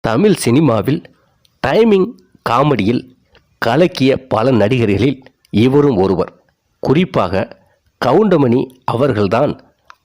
தமிழ் சினிமாவில் டைமிங் காமெடியில் கலக்கிய பல நடிகர்களில் இவரும் ஒருவர். குறிப்பாக கவுண்டமணி அவர்கள்தான்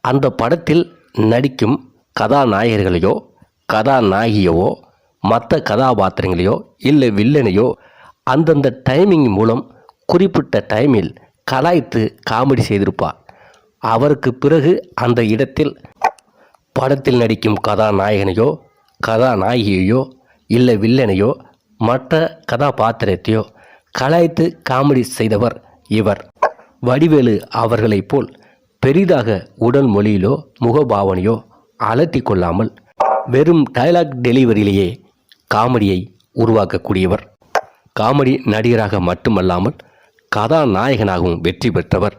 அந்த படத்தில் நடிக்கும் கதாநாயகர்களையோ கதாநாயகியவோ மற்ற கதாபாத்திரங்களையோ இல்லை வில்லனையோ அந்தந்த டைமிங் மூலம் குறிப்பிட்ட டைமில் கலாய்த்து காமெடி செய்திருப்பார். அவருக்கு பிறகு அந்த இடத்தில் படத்தில் நடிக்கும் கதாநாயகனையோ கதாநாயகியையோ இல்லை வில்லனையோ மற்ற கதாபாத்திரத்தையோ கலாய்த்து காமெடி செய்தவர் இவர். வடிவேலு அவர்களைப் போல் பெரிதாக உடல் மொழியிலோ முகபாவனையோ அலட்டி கொள்ளாமல் வெறும் டைலாக் டெலிவரியிலேயே காமெடியை உருவாக்கக்கூடியவர். காமெடி நடிகராக மட்டுமல்லாமல் கதாநாயகனாகவும் வெற்றி பெற்றவர்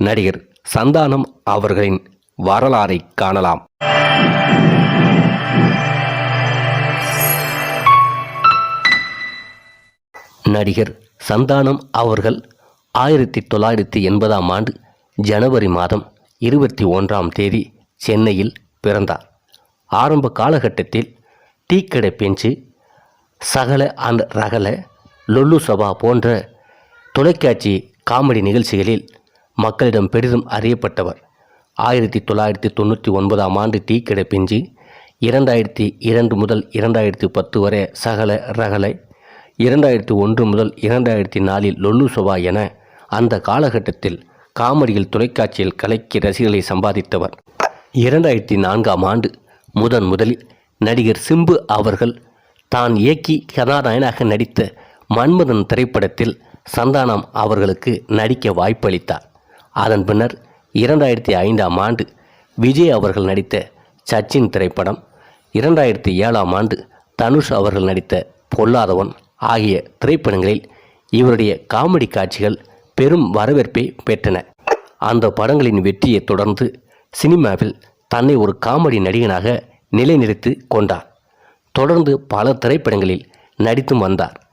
நடிகர் சந்தானம் அவர்களின் வரலாறை காணலாம். நடிகர் சந்தானம் அவர்கள் ஆயிரத்தி தொள்ளாயிரத்தி எண்பதாம் ஆண்டு ஜனவரி மாதம் இருபத்தி ஒன்றாம் தேதி சென்னையில் பிறந்தார். ஆரம்ப காலகட்டத்தில் டீக்கடை பெஞ்சு சகல அண்ட் ரகல லொல்லு சபா போன்ற தொலைக்காட்சி காமெடி நிகழ்ச்சிகளில் மக்களிடம் பெரிதும் அறியப்பட்டவர். ஆயிரத்தி தொள்ளாயிரத்தி தொண்ணூற்றி ஒன்பதாம் ஆண்டு டீ கடை பிஞ்சு இரண்டாயிரத்தி இரண்டு முதல் இரண்டாயிரத்தி பத்து வரை சகல ரகலை இரண்டாயிரத்தி ஒன்று முதல் இரண்டாயிரத்தி நாலில் லொல்லு சபா என அந்த காலகட்டத்தில் காமெடியில் தொலைக்காட்சியில் கலைக்கு ரசிகர்களை சம்பாதித்தவர். இரண்டாயிரத்தி நான்காம் ஆண்டு முதன் முதலில் நடிகர் சிம்பு அவர்கள் தான் இயக்கி கதாநாயனாக நடித்த மன்மதன் திரைப்படத்தில் சந்தானம் அவர்களுக்கு நடிக்க வாய்ப்பளித்தார். அதன் பின்னர் இரண்டாயிரத்தி ஐந்தாம் ஆண்டு விஜய் அவர்கள் நடித்த சச்சின் திரைப்படம் இரண்டாயிரத்தி ஏழாம் ஆண்டு தனுஷ் அவர்கள் நடித்த பொல்லாதவன் ஆகிய திரைப்படங்களில் இவருடைய காமெடி காட்சிகள் பெரும் வரவேற்பை பெற்றன. அந்த படங்களின் வெற்றியைத் தொடர்ந்து சினிமாவில் தன்னை ஒரு காமெடி நடிகனாக நிலைநிறுத்தி கொண்டார். தொடர்ந்து பல திரைப்படங்களில் நடித்தும் வந்தார்.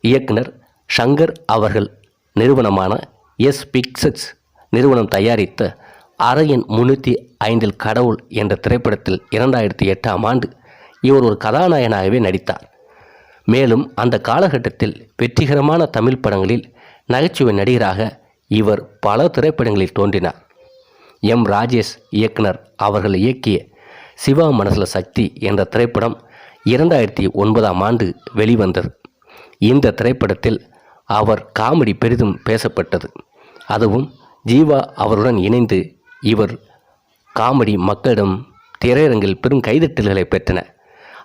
இயக்குனர் ஷங்கர் அவர்கள் நிறுவனமான எஸ் பிக்சர்ஸ் நிறுவனம் தயாரித்த அரையன் முன்னூற்றி ஐந்தில் கடவுள் என்ற திரைப்படத்தில் இரண்டாயிரத்தி எட்டாம் ஆண்டு இவர் ஒரு கதாநாயகனாகவே நடித்தார். மேலும் அந்த காலகட்டத்தில் வெற்றிகரமான தமிழ் படங்களில் நகைச்சுவை நடிகராக இவர் பல திரைப்படங்களில் தோன்றினார். எம். ராஜேஷ் இயக்குனர் அவர்கள் இயக்கிய சிவா மனசுல சக்தி என்ற திரைப்படம் இரண்டாயிரத்தி ஒன்பதாம் ஆண்டு வெளிவந்தது. இந்த திரைப்படத்தில் அவர் காமெடி பெரிதும் பேசப்பட்டது. அதுவும் ஜீவா அவருடன் இணைந்து இவர் காமெடி மக்களிடம் திரையரங்கில் பெரும் கைதட்டல்களை பெற்றன.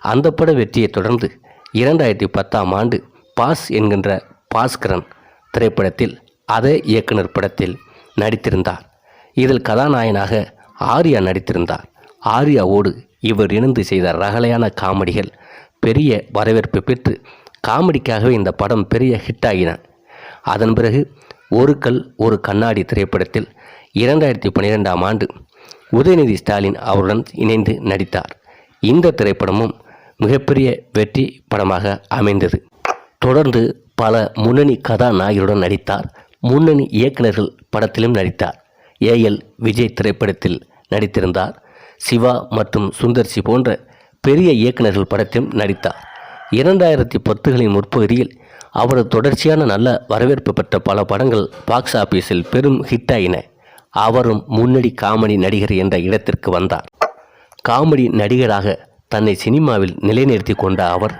அந்த பட வெற்றியைத் தொடர்ந்து இரண்டாயிரத்தி பத்தாம் ஆண்டு பாஸ் என்கின்ற பாஸ்கரன் திரைப்படத்தில் அதே இயக்குனர் படத்தில் நடித்திருந்தார். இதில் கதாநாயகனாக ஆர்யா நடித்திருந்தார். ஆர்யாவோடு இவர் இணைந்து செய்த ரகலையான காமெடிகள் பெரிய வரவேற்பு பெற்று காமெடிக்காகவே இந்த படம் பெரிய ஹிட்டாகின அதன் பிறகு ஒரு கல் ஒரு கண்ணாடி திரைப்படத்தில் இரண்டாயிரத்தி பன்னிரெண்டாம் ஆண்டு உதயநிதி ஸ்டாலின் அவருடன் இணைந்து நடித்தார். இந்த திரைப்படமும் மிகப்பெரிய வெற்றி படமாக அமைந்தது. தொடர்ந்து பல முன்னணி கதாநாயகருடன் நடித்தார். முன்னணி இயக்குனர்கள் படத்திலும் நடித்தார். ஏஎல் விஜய் திரைப்படத்தில் நடித்திருந்தார். சிவா மற்றும் சுந்தர்சி போன்ற பெரிய இயக்குநர்கள் படத்திலும் நடித்தார். இரண்டாயிரத்தி பத்துகளின் முற்பகுதியில் அவரது தொடர்ச்சியான நல்ல வரவேற்பு பெற்ற பல படங்கள் பாக்ஸ் ஆபீஸில் பெரும் ஹிட்டாயின. அவரும் முன்னணி காமெடி நடிகர் என்ற இடத்திற்கு வந்தார். காமெடி நடிகராக தன்னை சினிமாவில் நிலைநிறுத்தி கொண்ட அவர்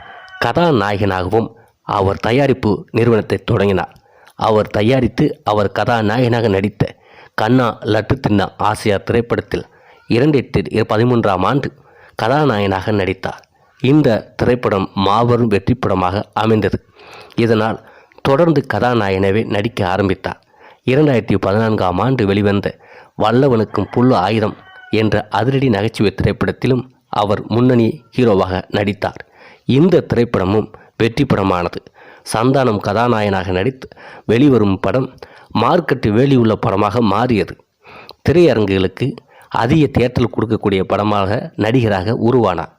கதாநாயகனாகவும் அவர் தயாரிப்பு நிறுவனத்தை தொடங்கினார். அவர் தயாரித்து அவர் கதாநாயகனாக நடித்த கண்ணா லட்டு தின்னா ஆசியா திரைப்படத்தில் இரண்டு எட்டு பதிமூன்றாம் ஆண்டு கதாநாயகனாக நடித்தார். இந்த திரைப்படம் மாபெரும் வெற்றி படமாக அமைந்தது. இதனால் தொடர்ந்து கதாநாயகனவே நடிக்க ஆரம்பித்தார். இரண்டாயிரத்தி பதினான்காம் ஆண்டு வெளிவந்த வல்லவனுக்கும் புல்லு ஆயுதம் என்ற அதிரடி நகைச்சுவை திரைப்படத்திலும் அவர் முன்னணி ஹீரோவாக நடித்தார். இந்த திரைப்படமும் வெற்றி படமானது. சந்தானம் கதாநாயகனாக நடித்து வெளிவரும் படம் மார்க்கெட்டு வேலியுள்ள படமாக மாறியது. திரையரங்குகளுக்கு அதிக தேட்டல் கொடுக்கக்கூடிய படமாக நடிகராக உருவானார்.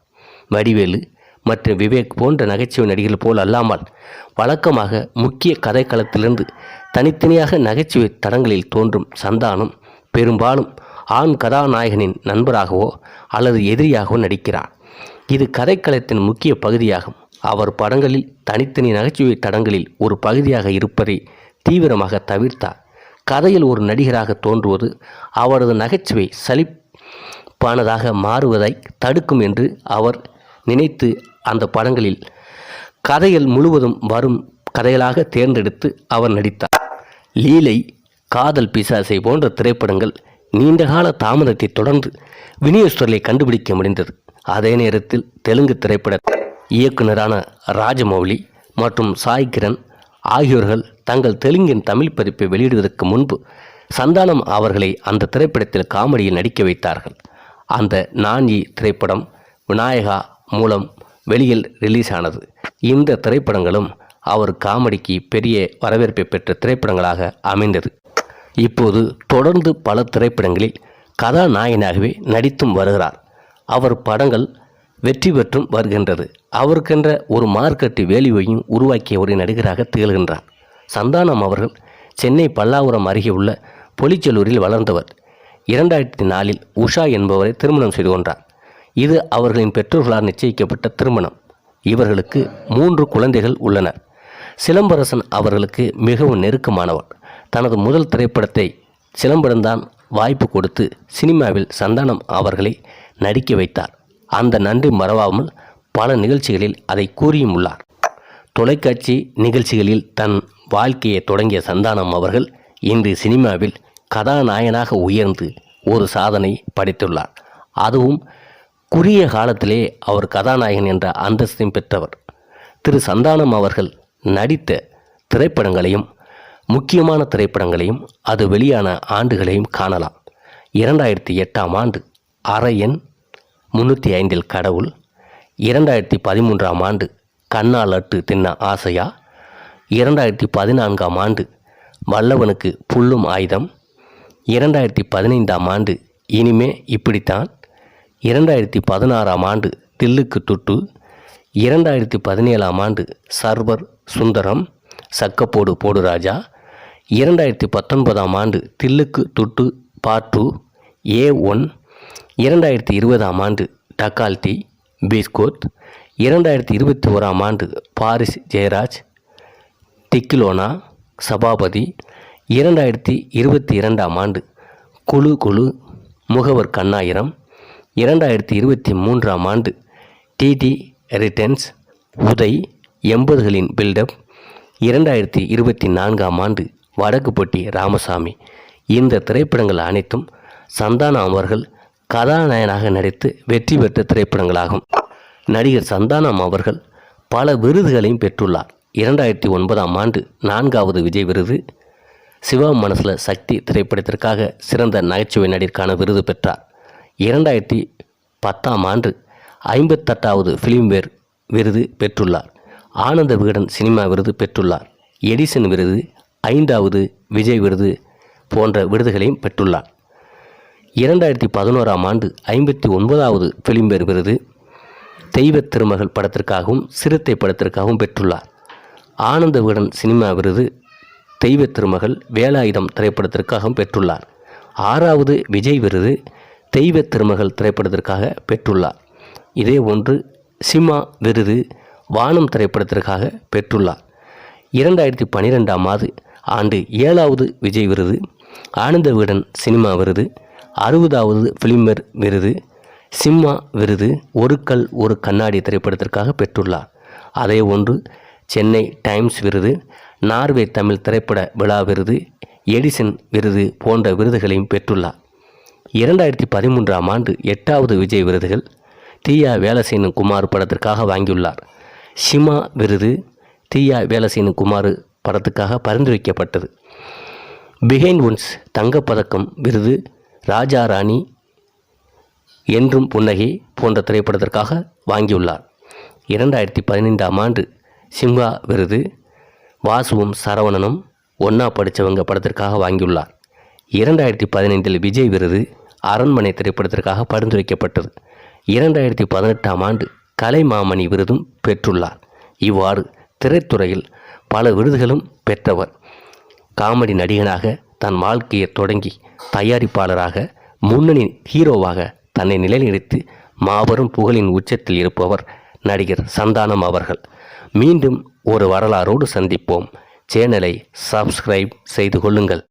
வடிவேலு மற்றும் விவேக் போன்ற நகைச்சுவை நடிகர்கள் போல் அல்லாமல் வழக்கமாக முக்கிய கதைக்களத்திலிருந்து தனித்தனியாக நகைச்சுவை தடங்களில் தோன்றும் சந்தானம் பெரும்பாலும் ஆண் கதாநாயகனின் நண்பராகவோ அல்லது எதிரியாகவோ நடிக்கிறார். இது கதைக்களத்தின் முக்கிய பகுதியாகும். அவர் படங்களில் தனித்தனி நகைச்சுவை தடங்களில் ஒரு பகுதியாக இருப்பதை தீவிரமாக தவிர்த்தார். கதையில் ஒரு நடிகராக தோன்றுவது அவரது நகைச்சுவை சலிப்பானதாக மாறுவதை தடுக்கும் என்று அவர் நினைத்து அந்த படங்களில் கதைகள் முழுவதும் வரும் கதைகளாக தேர்ந்தெடுத்து அவர் நடித்தார். லீலை காதல் பிசாசை போன்ற திரைப்படங்கள் நீண்டகால தாமதத்தை தொடர்ந்து விநியோகஸ்தர்களை கண்டுபிடிக்க முடிந்தது. அதே நேரத்தில் தெலுங்கு திரைப்பட இயக்குனரான ராஜமௌலி மற்றும் சாய் கிரண் ஆகியோர்கள் தங்கள் தெலுங்கின் தமிழ் பதிப்பை வெளியிடுவதற்கு முன்பு சந்தானம் அவர்களை அந்த திரைப்படத்தில் காமெடியில் நடிக்க வைத்தார்கள். அந்த நான்ஜி திரைப்படம் விநாயகா மூலம் வெளியில் ரிலீஸ் ஆனது இந்த திரைப்படங்களும் அவர் காமெடிக்கு பெரிய வரவேற்பை பெற்ற திரைப்படங்களாக அமைந்தது. இப்போது தொடர்ந்து பல திரைப்படங்களில் கதாநாயகனாகவே நடித்தும் வருகிறார். அவர் படங்கள் வெற்றி பெற்றும் வருகின்றது. அவருக்கென்ற ஒரு மார்க்கெட்டு வேல்யூவையும் உருவாக்கிய ஒரு நடிகராக திகழ்கின்றார். சந்தானம் அவர்கள் சென்னை பல்லாவரம் அருகே உள்ள பொலிச்சலூரில் வளர்ந்தவர். இரண்டாயிரத்தி நாலில் உஷா என்பவரை திருமணம் செய்து கொண்டார். இது அவர்களின் பெற்றோர்களால் நிச்சயிக்கப்பட்ட திருமணம். இவர்களுக்கு மூன்று குழந்தைகள் உள்ளனர். சிலம்பரசன் அவர்களுக்கு மிகவும் நெருக்கமானவர். தனது முதல் திரைப்படத்தை சிலம்பரம்தான் வாய்ப்பு கொடுத்து சினிமாவில் சந்தானம் அவர்களை நடிக்க வைத்தார். அந்த நன்றி மறவாமல் பல நிகழ்ச்சிகளில் அதை கூறியும் உள்ளார். தொலைக்காட்சி நிகழ்ச்சிகளில் தன் வாழ்க்கையை தொடங்கிய சந்தானம் அவர்கள் இன்று சினிமாவில் கதாநாயகனாக உயர்ந்து ஒரு சாதனை படைத்துள்ளார். அதுவும் குறுகிய காலத்திலே அவர் கதாநாயகன் என்ற அந்தஸ்தையும் பெற்றவர். திரு சந்தானம் அவர்கள் நடித்த திரைப்படங்களையும் முக்கியமான திரைப்படங்களையும் அது வெளியான ஆண்டுகளையும் காணலாம். இரண்டாயிரத்தி எட்டாம் ஆண்டு அரையன் முன்னூற்றி ஐந்தில் கடவுள். இரண்டாயிரத்தி பதிமூன்றாம் ஆண்டு கண்ணால் அட்டு தின்ன ஆசையா. இரண்டாயிரத்தி பதினான்காம் ஆண்டு வல்லவனுக்கு புல்லும் ஆயுதம். இரண்டாயிரத்தி பதினைந்தாம் ஆண்டு இனிமே இப்படித்தான். இரண்டாயிரத்தி பதினாறாம் ஆண்டு தில்லுக்கு துட்டு. இரண்டாயிரத்தி பதினேழாம் ஆண்டு சர்வர் சுந்தரம் சக்கப்போடு போடு ராஜா இரண்டாயிரத்தி பத்தொன்பதாம் ஆண்டு தில்லுக்கு துட்டு பார்ட் டூ ஏ ஒன் இரண்டாயிரத்தி இருபதாம் ஆண்டு டக்கால்டி பீஸ்கோத் இரண்டாயிரத்தி இருபத்தி ஓராம் ஆண்டு பாரிஸ் ஜெயராஜ் டிக்கிலோனா சபாபதி இரண்டாயிரத்தி இருபத்தி இரண்டாம் ஆண்டு குழு குழு முகவர் கண்ணாயிரம் இரண்டாயிரத்தி இருபத்தி மூன்றாம் ஆண்டு டிடி ரிட்டர்ன்ஸ் உதய் எண்பதுகளின் பில்டப் இரண்டாயிரத்தி இருபத்தி நான்காம் ஆண்டு வடக்குப்பட்டி ராமசாமி. இந்த திரைப்படங்கள் அனைத்தும் சந்தானம் அவர்கள் கதாநாயகனாக நடித்து வெற்றி பெற்ற திரைப்படங்களாகும். நடிகர் சந்தானம் அவர்கள் பல விருதுகளையும் பெற்றுள்ளார். இரண்டாயிரத்தி ஒன்பதாம் ஆண்டு நான்காவது விஜய் விருது. சிவா மனசில் சக்தி திரைப்படத்திற்காக சிறந்த நகைச்சுவை நடிகருக்கான விருது பெற்றார். இரண்டாயிரத்தி பத்தாம் ஆண்டு ஐம்பத்தெட்டாவது ஃபிலிம்வேர் விருது பெற்றுள்ளார். ஆனந்த விகடன் சினிமா விருது பெற்றுள்ளார். எடிசன் விருது ஐந்தாவது விஜய் விருது போன்ற விருதுகளையும் பெற்றுள்ளார். இரண்டாயிரத்தி பதினோராம் ஆண்டு ஐம்பத்தி ஒன்பதாவது ஃபிலிம்பேர் விருது தெய்வத் திருமகள் படத்திற்காகவும் சிறுத்தை படத்திற்காகவும் பெற்றுள்ளார். ஆனந்த விகடன் சினிமா விருது தெய்வத் திருமகள் வேலாயுதம் திரைப்படத்திற்காகவும் பெற்றுள்ளார். ஆறாவது விஜய் விருது தெய்வத் திருமகள் திரைப்படத்திற்காக பெற்றுள்ளார். இதே ஒன்று சிமா விருது வானம் திரைப்படத்திற்காக பெற்றுள்ளார். இரண்டாயிரத்தி பன்னிரெண்டாம் ஆண்டு ஆண்டு ஏழாவது விஜய் விருது ஆனந்த விகடன் சினிமா விருது அறுபதாவது ஃபிலிமர் விருது சிம்மா விருது ஒரு கல் ஒரு கண்ணாடி திரைப்படத்திற்காக பெற்றுள்ளார். அதே ஒன்று சென்னை டைம்ஸ் விருது நார்வே தமிழ் திரைப்பட விழா விருது எடிசன் விருது போன்ற விருதுகளையும் பெற்றுள்ளார். இரண்டாயிரத்தி பதிமூன்றாம் ஆண்டு எட்டாவது விஜய் விருதுகள் தீயா வேலசேனு குமார் படத்திற்காக வாங்கியுள்ளார். ஷிமா விருது தீயா வேலசேனு குமார் படத்துக்காக பரிந்துரைக்கப்பட்டது. பிஹைண்ட் ஒன்ஸ் தங்கப்பதக்கம் விருது ராஜா ராணி என்றும் புன்னகை போன்ற திரைப்படத்திற்காக வாங்கியுள்ளார். இரண்டாயிரத்தி பதினைந்தாம் ஆண்டு சிம்ஹா விருது வாசுவும் சரவணனும் ஒன்னா படித்தவங்க படத்திற்காக வாங்கியுள்ளார். இரண்டாயிரத்தி பதினைந்தில் விஜய் விருது அரண்மனை திரைப்படத்திற்காக பரிந்துரைக்கப்பட்டது. இரண்டாயிரத்தி பதினெட்டாம் ஆண்டு கலைமாமணி விருதும் பெற்றுள்ளார். இவ்வாறு திரைத்துறையில் பல விருதுகளும் பெற்றவர். காமெடி நடிகனாக தன் வாழ்க்கையை தொடங்கி தயாரிப்பாளராக முன்னணி ஹீரோவாக தன்னை நிலைநிறுத்தி மாபெரும் புகழின் உச்சத்தில் இருப்பவர் நடிகர் சந்தானம் அவர்கள். மீண்டும் ஒரு வரலாறோடு சந்திப்போம். சேனலை சப்ஸ்கிரைப் செய்து கொள்ளுங்கள்.